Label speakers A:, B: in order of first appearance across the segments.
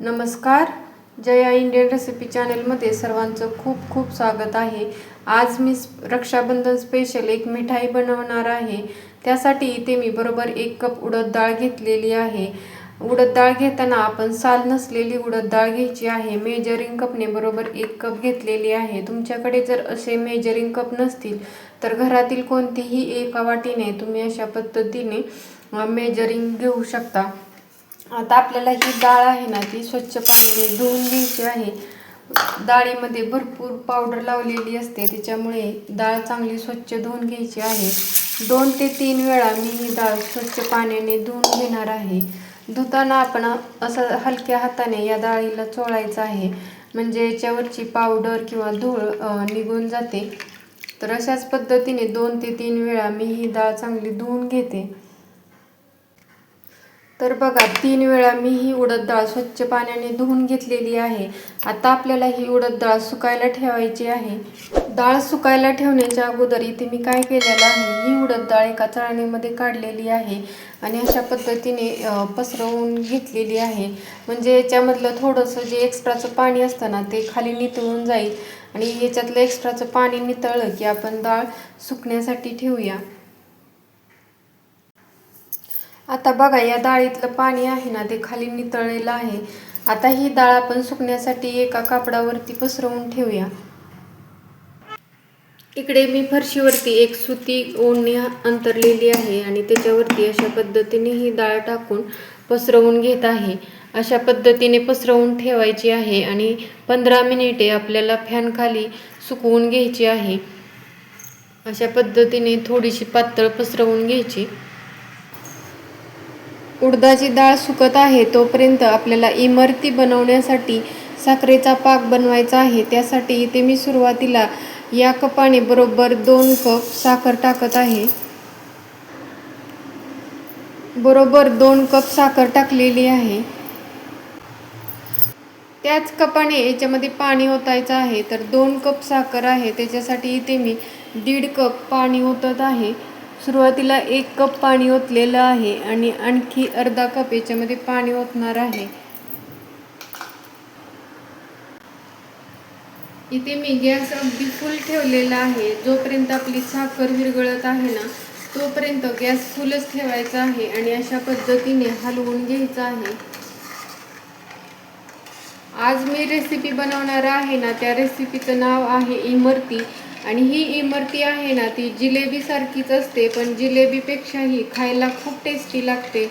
A: नमस्कार. Jaya Indian recipe चॅनलमध्ये सर्वांचं खूप खूप स्वागत आहे. आज मी रक्षाबंधन स्पेशल एक मिठाई बनवणार आहे. त्यासाठी इथे मी बरोबर एक कप उडद डाळ घेतलेली आहे. उडद डाळ घेताना आपण साल नसलेली उडद डाळ घ्यायची आहे. मेजरिंग कपने बरोबर एक कप घेतलेली आहे. तुमच्याकडे जर असे मेजरिंग कप नसतील तर घरातील कोणतीही एका वाटीने तुम्ही अशा पद्धतीने मेजरिंग घेऊ शकता. आता आपल्याला ही डाळ आहे ना ती स्वच्छ पाण्याने धुवून घ्यायची आहे. डाळीमध्ये भरपूर पावडर लावलेली असते त्याच्यामुळे डाळ चांगली स्वच्छ धुवून घ्यायची आहे. दोन ते तीन वेळा मी ही डाळ स्वच्छ पाण्याने धुवून घेणार आहे. धुताना आपण असं हलक्या हाताने या डाळीला चोळायचं आहे. म्हणजे याच्यावरची पावडर किंवा धूळ निघून जाते. तर अशाच पद्धतीने दोन ते तीन वेळा मी ही डाळ चांगली धुवून घेते. तर बघा तीन वेळा मी ही उडद डाळ स्वच्छ पाण्याने धुवून घेतलेली आहे. आता आपल्याला ही उडद डाळ सुकायला ठेवायची आहे. डाळ सुकायला ठेवण्याच्या अगोदर इथे मी काय केलेलं आहे? ही उडद डाळ एका चाळणीमध्ये काढलेली आहे आणि अशा पद्धतीने पसरवून घेतलेली आहे. म्हणजे याच्यामधलं थोडंसं जे एक्स्ट्राचं पाणी असतं ना ते खाली नितळून जाईल आणि याच्यातलं एक्स्ट्राचं पाणी नितळलं की आपण डाळ सुकण्यासाठी ठेवूया. आता बघा या डाळीतलं पाणी आहे ना ते खाली नितळलेलं आहे. आता ही डाळ आपण सुकण्यासाठी एका कापडावरती पसरवून ठेवूया. इकडे मी फरशीवरती एक सुती ओढणी अंतरलेली आहे आणि त्याच्यावरती अशा पद्धतीने ही डाळ टाकून पसरवून घेत आहे. अशा पद्धतीने पसरवून ठेवायची आहे आणि पंधरा मिनिटे आपल्याला फॅनखाली सुकवून घ्यायची आहे. अशा पद्धतीने थोडीशी पातळ पसरवून घ्यायची. उडदाची डाळ सुकत आहे तोपर्यंत आपल्याला इमरती बनवण्यासाठी साखरेचा पाक बनवायचा आहे. त्यासाठी इथे मी सुरुवातीला या कपाने बरोबर दोन कप साखर टाकत आहे. बरोबर दोन कप साखर टाकलेली आहे. त्याच कपाने याच्यामध्ये पाणी ओतायचं आहे. तर दोन कप साखर आहे. त्याच्यासाठी इथे मी दीड कप पाणी ओतत आहे. सुरुवातीला एक कप पाणी ओतलेलं आहे आणि आणखी अर्धा कप याच्यामध्ये पाणी ओतणार आहे. इथे मी गॅस अगदी फुल ठेवलेला आहे. जोपर्यंत आपली साखर विरघळत आहे ना तोपर्यंत गॅस फुलच ठेवायचा आहे आणि अशा पद्धतीने हलवून घ्यायचं आहे. आज मी रेसिपी बनवणार आहे ना त्या रेसिपीचं नाव आहे इमरती. आणि ही इमरती आहे ना ती जिलेबीसारखीच असते पण जिलेबीपेक्षाही खायला खूप टेस्टी लागते.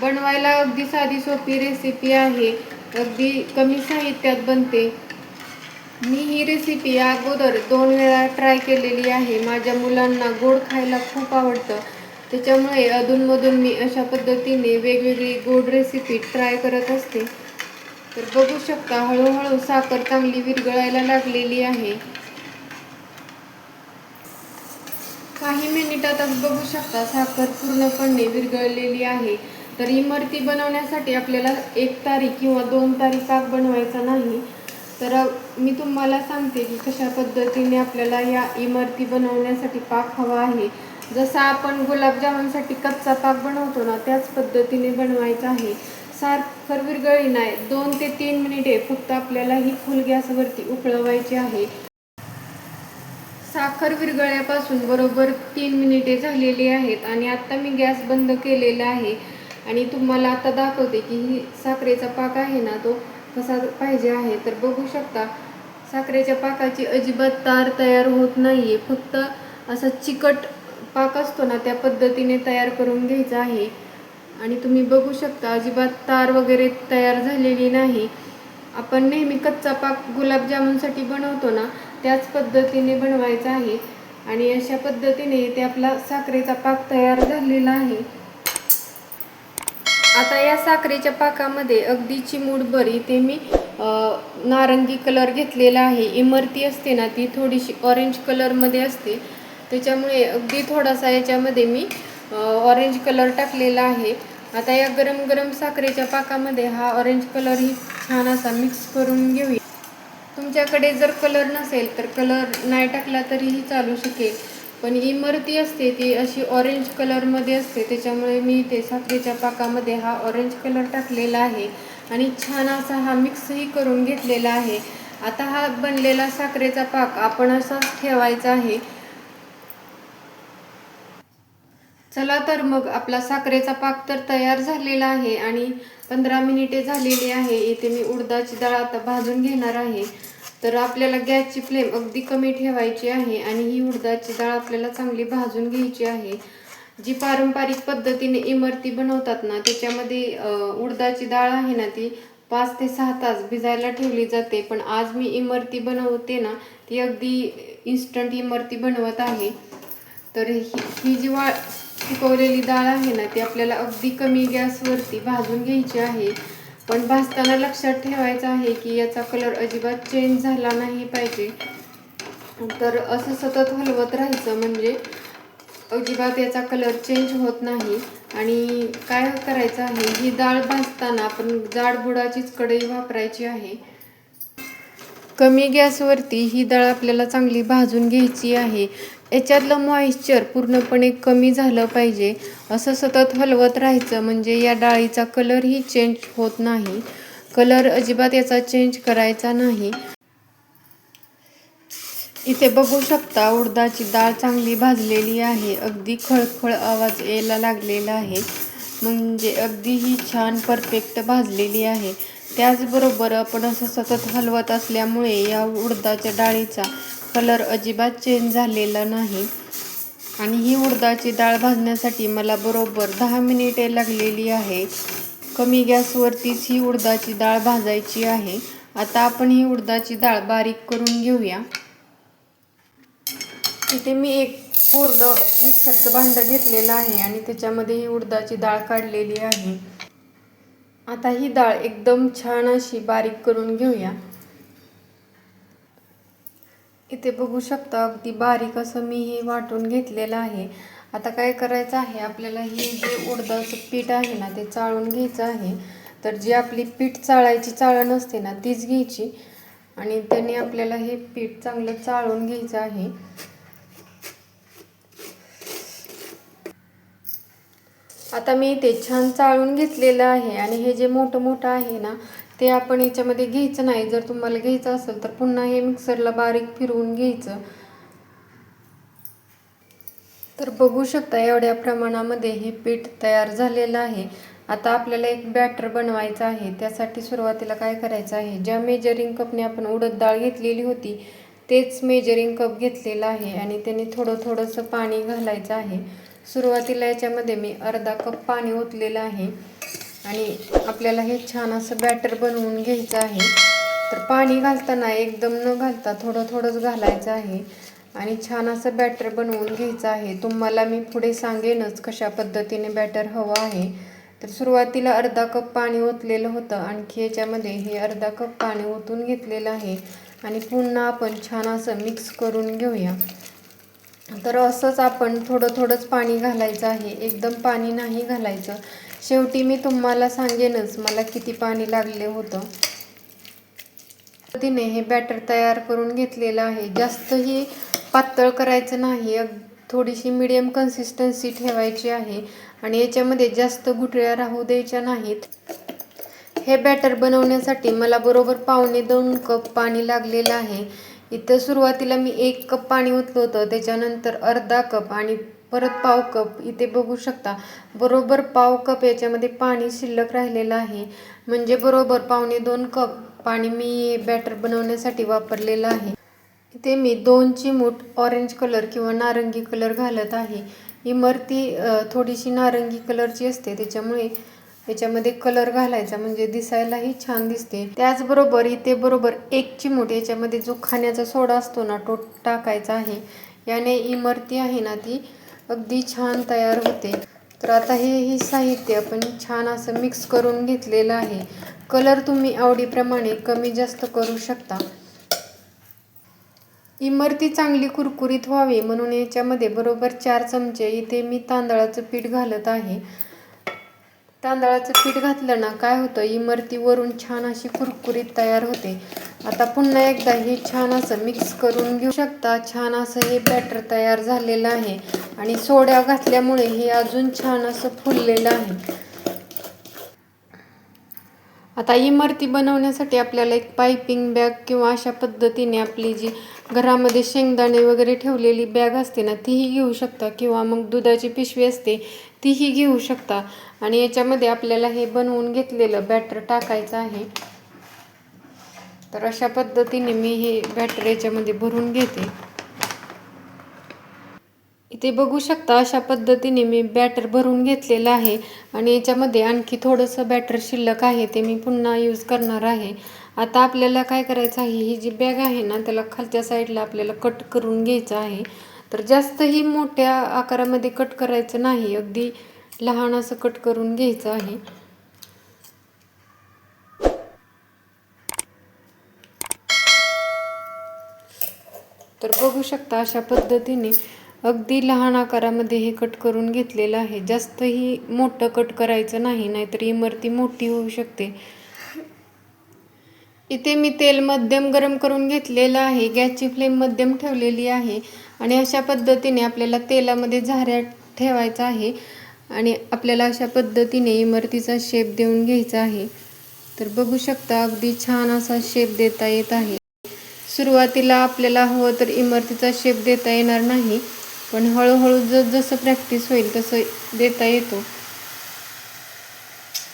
A: बनवायला अगदी साधी सोपी रेसिपी आहे अगदी कमी साहित्यात बनते. मी ही रेसिपी अगोदर दोन वेळा ट्राय केलेली आहे. माझ्या मुलांना गोड खायला खूप आवडतं. त्याच्यामुळे अधूनमधून मी अशा पद्धतीने वेगवेगळी गोड रेसिपी ट्राय करत असते. तर बघू शकता हळूहळू साखर चांगली विरघळायला लागलेली आहे. काही मिनिटातच बघू शकता साखर पूर्णपणे विरघळलेली आहे. तर इमरती बनवण्यासाठी आपल्याला एक तारी किंवा दोन तारी पाक बनवायचा नाही. तर मी तुम्हाला सांगते की कशा पद्धतीने आपल्याला या इमरती बनवण्यासाठी पाक हवा आहे. जसा आपण गुलाबजामुनसाठी कच्चा पाक बनवतो ना त्याच पद्धतीने बनवायचा आहे. साखर विरघळी नाही दोन ते तीन मिनिटे फक्त आपल्याला ही फुल गॅसवरती उकळवायची आहे. साखर विरगळ्यापासून बरोबर तीन मिनिटे झालेली आहेत आणि आत्ता मी गॅस बंद केलेला आहे. आणि तुम्हाला आता दाखवते की ही साखरेचा पाक आहे ना तो कसा पाहिजे आहे. तर बघू शकता साखरेच्या पाकाची अजिबात तार तयार होत नाही आहे फक्त असा चिकट पाक असतो ना त्या पद्धतीने तयार करून घ्यायचा आहे. आणि तुम्ही बघू शकता अजिबात तार वगैरे तयार झालेली नाही. आपण नेहमी कच्चा पाक गुलाबजामुनसाठी बनवतो ना त्याच पद्धतीने बनवायचा आहे. आणि अशा पद्धतीने इथे आपला साखरेचा पाक तयार झालेला आहे. आता या साखरेच्या पाकामध्ये अगदी चिमूटभर इथे मी नारंगी कलर घेतलेला आहे. इमरती असते ना ती थोडीशी ऑरेंज कलरमध्ये असते. त्याच्यामुळे अगदी थोडासा याच्यामध्ये मी ऑरेंज कलर टाकलेला आहे. आता या गरम गरम साखरेच्या पाकामध्ये हा ऑरेंज कलरही छान असा मिक्स करून घेऊया. तुमच्याकडे जर कलर नसेल तर कलर नाही टाकला तरीही चालू शकेल. पण इमरती असते ती अशी ऑरेंज कलरमध्ये असते. त्याच्यामुळे मी ते साखरेच्या पाकामध्ये हा ऑरेंज कलर टाकलेला आहे. आणि छान असा हा मिक्सही करून घेतलेला आहे. आता हा बनलेला साखरेचा पाक आपण असाच ठेवायचा आहे. चला तर मग आपला साखरेचा पाक तर तयार झालेला आहे आणि पंधरा मिनिटे झालेली आहे. इथे मी उडदाची डाळ आता भाजून घेणार आहे. तर आपल्याला गॅसची फ्लेम अगदी कमी ठेवायची आहे आणि ही उडदाची डाळ आपल्याला चांगली भाजून घ्यायची आहे. जी पारंपरिक पद्धतीने इमरती बनवतात ना त्याच्यामध्ये उडदाची डाळ आहे ना ती पाच ते सहा तास भिजायला ठेवली जाते. पण आज मी इमरती बनवते ना ती अगदी इन्स्टंट इमरती बनवत आहे. तर ही ही जी वा पिकवलेली डाळ आहे ना ती आपल्याला अगदी कमी गॅसवरती भाजून घ्यायची आहे. पण भाजताना लक्षात ठेवायचं आहे की याचा कलर अजिबात चेंज झाला नाही पाहिजे. तर असं सतत हलवत राहायचं म्हणजे अजिबात याचा कलर चेंज होत नाही. आणि काय करायचं आहे? ही डाळ भाजताना आपण जाड बुडाचीच कढई वापरायची आहे. कमी गॅसवरती ही डाळ आपल्याला चांगली भाजून घ्यायची आहे. याच्यातलं मॉइश्चर पूर्णपणे कमी झालं पाहिजे. असं सतत हलवत राहायचं म्हणजे या डाळीचा कलरही चेंज होत नाही. कलर अजिबात याचा चेंज करायचा नाही. इथे बघू शकता उडदाची डाळ चांगली भाजलेली आहे. अगदी खळखळ आवाज यायला लागलेला आहे. म्हणजे अगदी ही छान परफेक्ट भाजलेली आहे. त्याचबरोबर आपण असं सतत हलवत असल्यामुळे या उडदाच्या डाळीचा कलर अजिबात चेंज झालेला नाही. आणि ही उडदाची डाळ भाजण्यासाठी मला बरोबर दहा मिनिटे लागलेली आहे. कमी गॅसवरतीच ही उडदाची डाळ भाजायची आहे. आता आपण ही उडदाची डाळ बारीक करून घेऊया. इथे मी एक पूर्ण मिक्सरचं भांडं घेतलेलं आहे आणि त्याच्यामध्ये ही उडदाची डाळ काढलेली आहे. आता ही डाळ एकदम छान अशी बारीक करून घेऊया. इथे बघू शकता अगदी बारीक असं मी हे वाटून घेतलेलं आहे. आता काय करायचं आहे आपल्याला हे जे उडदाचं पीठ आहे ना ते चाळून घ्यायचं आहे. तर जी आपली पीठ चाळायची चाळण असते ना तीच घ्यायची. आणि त्याने आपल्याला हे पीठ चांगलं चाळून घ्यायचं आहे. आता मी इथे छान चाळून घेतलेलं आहे आणि हे जे मोठं मोठं आहे ना ते आपण याच्यामध्ये घ्यायचं नाही. जर तुम्हाला घ्यायचं असेल तर पुन्हा हे मिक्सरला बारीक फिरवून घ्यायचं. तर बघू शकता एवढ्या प्रमाणामध्ये हे पीठ तयार झालेलं आहे. आता आपल्याला एक बॅटर बनवायचं आहे. त्यासाठी सुरुवातीला काय करायचं आहे? ज्या मेजरिंग कपने आपण उडद डाळ घेतलेली होती तेच मेजरिंग कप घेतलेलं आहे आणि त्याने थोडं थोडंसं पाणी घालायचं आहे. सुरुवातीला याच्यामध्ये मी अर्धा कप पाणी ओतलेलं आहे. आणि आपल्याला हे छान असं बॅटर बनवून घ्यायचं आहे. तर पाणी घालताना एकदम न घालता थोडं थोडंच घालायचं आहे. आणि छान असं बॅटर बनवून घ्यायचं आहे. तुम्हाला मी पुढे सांगेनच कशा पद्धतीने बॅटर हवं आहे. तर सुरुवातीला अर्धा कप पाणी ओतलेलं होतं. आणखी याच्यामध्ये हे अर्धा कप पाणी ओतून घेतलेलं आहे. आणि पुन्हा आपण छान असं मिक्स करून घेऊया. तर असंच आपण थोडं थोडंच पाणी घालायचं आहे. एकदम पाणी नाही घालायचं. शेवटी मी तुम्हाला सांगेनच मला किती पाणी लागले होतं. तिने हे बॅटर तयार करून घेतलेलं आहे. जास्तही पातळ करायचं नाही. अग थोडीशी मिडियम कन्सिस्टन्सी ठेवायची आहे आणि याच्यामध्ये जास्त गुठळ्या राहू द्यायच्या नाहीत. हे बॅटर बनवण्यासाठी मला बरोबर पावणे दोन कप पाणी लागलेलं आहे. इथं सुरुवातीला मी एक कप पाणी ओतलं होतं त्याच्यानंतर अर्धा कप आणि परत पाव कप इथे बघू शकता. बरोबर पाव कप याच्यामध्ये पाणी शिल्लक राहिलेलं आहे. म्हणजे बरोबर पावणे दोन कप पाणी मी बॅटर बनवण्यासाठी वापरलेलं आहे. इथे मी दोन चिमूट ऑरेंज कलर किंवा नारंगी कलर घालत आहे. इमरती थोडीशी नारंगी कलरची असते त्याच्यामुळे याच्यामध्ये कलर घालायचा म्हणजे दिसायलाही छान दिसते. त्याचबरोबर इथे बरोबर एक चिमूट याच्यामध्ये जो खाण्याचा सोडा असतो ना तो टाकायचा आहे. याने इमरती आहे ना ती अगदी छान तयार होते. तर आता हे ही साहित्य आपण छान असं मिक्स करून घेतलेलं आहे. कलर तुम्ही आवडीप्रमाणे कमी जास्त करू शकता. इमरती चांगली कुरकुरीत व्हावी म्हणून याच्यामध्ये बरोबर चार चमचे इथे मी तांदळाचं पीठ घालत आहे. तांदळाचं पीठ घातलं ना काय होतं इमरती वरून छान अशी कुरकुरीत तयार होते. आता पुन्हा एकदा हे छान असं मिक्स करून घेऊ शकता. छान असं हे बॅटर तयार झालेलं आहे. आणि सोड्या घातल्यामुळे हे अजून छान असं फुललेलं आहे. आता इमारती बनवण्यासाठी आपल्याला एक पायपिंग बॅग किंवा अशा पद्धतीने आपली जी घरामध्ये शेंगदाणे वगैरे ठेवलेली बॅग असते ना तीही घेऊ शकता. किंवा मग दुधाची पिशवी असते तीही घेऊ शकता. आणि याच्यामध्ये आपल्याला हे बनवून घेतलेलं बॅटर टाकायचं आहे. तर अशा पद्धतीने मी हे बॅटर याच्यामध्ये भरून घेते. इथे बघू शकता अशा पद्धतीने मी बॅटर भरून घेतलेलं आहे. आणि याच्यामध्ये आणखी थोडंसं बॅटर शिल्लक आहे ते मी पुन्हा यूज करणार आहे. आता आपल्याला काय करायचं आहे? ही जी बॅग आहे ना त्याला खालच्या साईडला आपल्याला कट करून घ्यायचं आहे. तर जास्तही मोठ्या आकारामध्ये कट करायचं नाही. अगदी लहान असं कट करून घ्यायचं आहे. तर बघू शकता अशा पद्धतीने अगदी लहान आकारामध्ये हे कट करून घेतलेलं आहे. जास्तही मोठं कट करायचं नाही नाहीतर इमारती मोठी होऊ शकते. इथे मी तेल मध्यम गरम करून घेतलेलं आहे. गॅसची फ्लेम मध्यम ठेवलेली आहे. आणि अशा पद्धतीने आपल्याला तेलामध्ये झाऱ्या ठेवायचा आहे. आणि आपल्याला अशा पद्धतीने इमारतीचा शेप देऊन घ्यायचा आहे. तर बघू शकता अगदी छान असा शेप देता येत आहे. सुरुवातीला आपल्याला हवं तर इमारतीचा शेप देता येणार नाही. पण हळूहळू जसं प्रॅक्टिस होईल तसं देता येतो.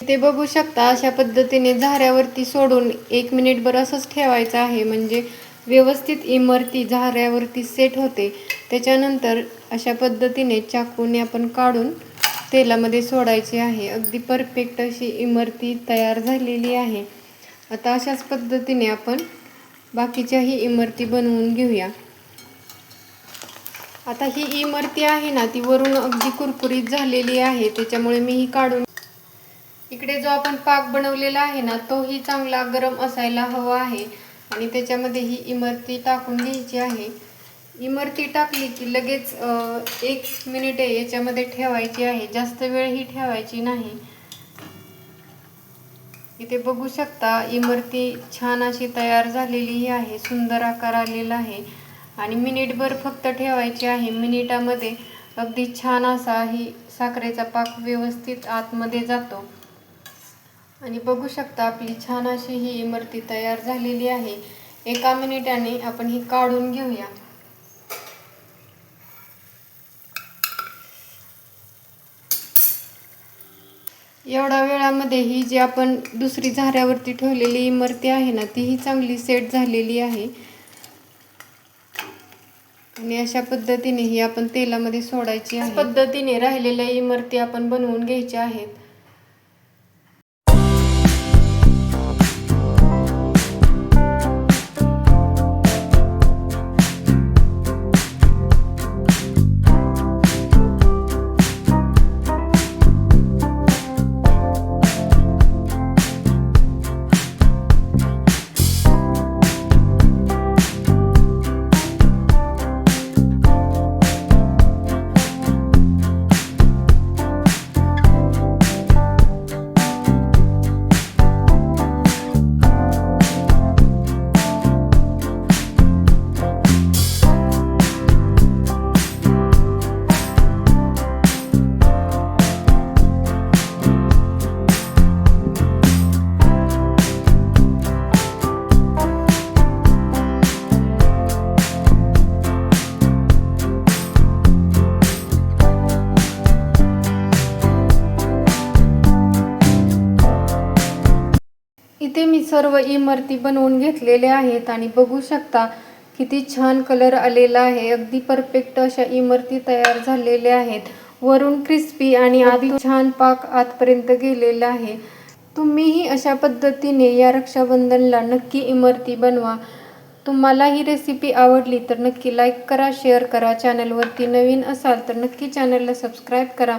A: ते बघू शकता अशा पद्धतीने झाऱ्यावरती सोडून एक मिनिटभर असंच ठेवायचं आहे. म्हणजे व्यवस्थित इमारती झाऱ्यावरती सेट होते. त्याच्यानंतर अशा पद्धतीने चाकूने आपण काढून तेलामध्ये सोडायची आहे. अगदी परफेक्ट अशी इमरती तयार झालेली आहे. आता अशाच पद्धतीने आपण बाकीच्याही इमारती बनवून घेऊया. आता ही इमारती आहे ना ती वरून अगदी कुरकुरीत झालेली आहे. त्याच्यामुळे मी ही काढून इकडे जो आपण पाक बनवलेला आहे ना तोही चांगला गरम असायला हवा आहे. आणि त्याच्यामध्ये ही इमारती टाकून घ्यायची आहे. इमारती टाकली की लगेच एक मिनिटे याच्यामध्ये ठेवायची आहे. जास्त वेळ ही ठेवायची नाही. इथे बघू शकता इमारती छान अशी तयार झालेली आहे सुंदर आकार आलेला आहे. आणि मिनिटभर फक्त ठेवायची आहे. मिनिटामध्ये अगदी छान असा ही साखरेचा पाक व्यवस्थित आतमध्ये जातो. आणि बघू शकता आपली छान अशी ही इमारती तयार झालेली आहे. एका मिनिटाने आपण ही काढून घेऊया. एवढ्या वेळामध्ये ही जी आपण दुसरी झाऱ्यावरती ठेवलेली इमारती आहे ना तीही चांगली सेट झालेली आहे. आणि अशा पद्धतीने ही आपण तेलामध्ये सोडायची आहे. पद्धतीने राहिलेल्या इमारती आपण बनवून घ्यायच्या आहेत. सर्व इमारती बनवून घेतलेल्या आहेत आणि बघू शकता किती छान कलर आलेला आहे. अगदी परफेक्ट अशा इमारती तयार झालेल्या आहेत. वरून क्रिस्पी आणि आधी छान पाक आतपर्यंत गेलेला आहे. तुम्हीही अशा पद्धतीने या रक्षाबंधनला नक्की इमारती बनवा. तुम्हाला ही रेसिपी आवडली तर नक्की लाईक करा शेअर करा. चॅनलवरती नवीन असाल तर नक्की चॅनलला सबस्क्राईब करा.